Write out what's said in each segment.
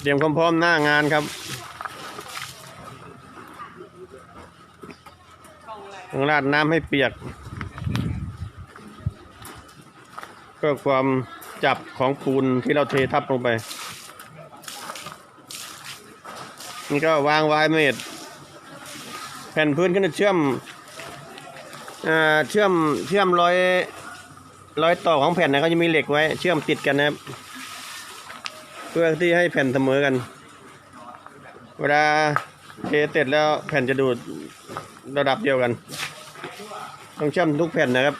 เตรียมความพร้อมหน้างานครับต้องราดน้ำให้เปียก เพื่อความจับของปูนที่เราเททับลงไป นี่ก็วางไว้เมตรแผ่นพื้นก็จะเชื่อมอเชื่อมเชื่อมร้อยร้อยต่อของแผ่นนะก็จะมีเหล็กไว้ เชื่อมติดกันนะครับ เพื่อที่ให้แผ่นเสมอกัน เวลาเทเสร็จแล้วแผ่นจะดูดระดับเดียวกัน ต้องเชื่อมทุกแผ่นนะครับ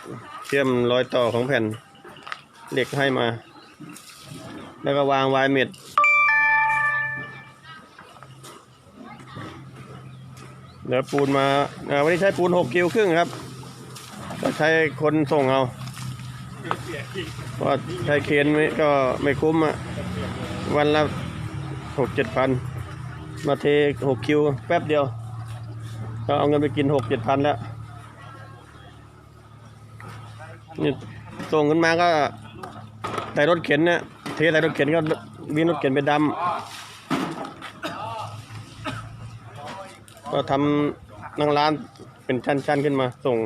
เชื่อมรอยต่อของแผ่นเหล็กให้มา แล้วก็วางไว้เม็ดเดี๋ยวปูนมาวันนี้ใช้ปูนหกกิโลครึ่งครับก็ใช้คนส่งเอาเพราะใช้เคนไม่ก็ไม่คุ้มอะ วันละหกเจ็ดพัน มาเทหกคิวแป๊บเดียว ก็เอาเงินไปกินหกเจ็ดพันแล้วนี่ส่งขึ้นมาก็ใส่รถเข็นเนี่ยเทใส่รถเข็นก็วิ่งรถเข็นไปดำก็ทำนั่งร้านเป็นชั้นๆขึ้นมาส่ง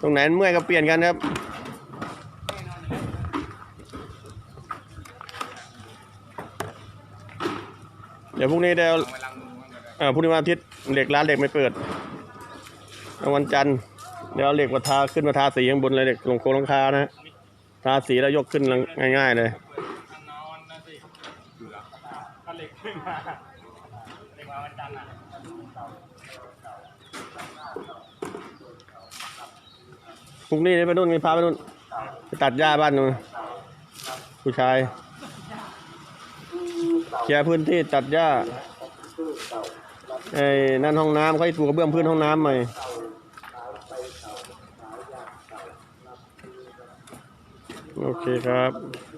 ตรงไหนเมื่อยก็เปลี่ยนกันครับ ดี๋ยวพรุ่งนี้เดี๋ยวเออพรุ่งนี้วันอาทิตย์เหล็กร้านเหล็กไม่เปิดวันจันทร์เดี๋ยวเหล็กมาทาขึ้นมาทาสีข้างบนเลยเหล็กลงโครงหลังคานะฮะทาสีแล้วยกขึ้นง่าย ๆ เลยพรุ่งนี้ไปนู่นไปพาไปนู่นไปตัดหญ้าบ้านนู่นผู้ชาย เคลียร์พื้นที่ตัดหญ้าไอ้นั่นห้องน้ำเขาให้ถูกกระเบื้องพื้นห้องน้ำใหม่โอเคครับ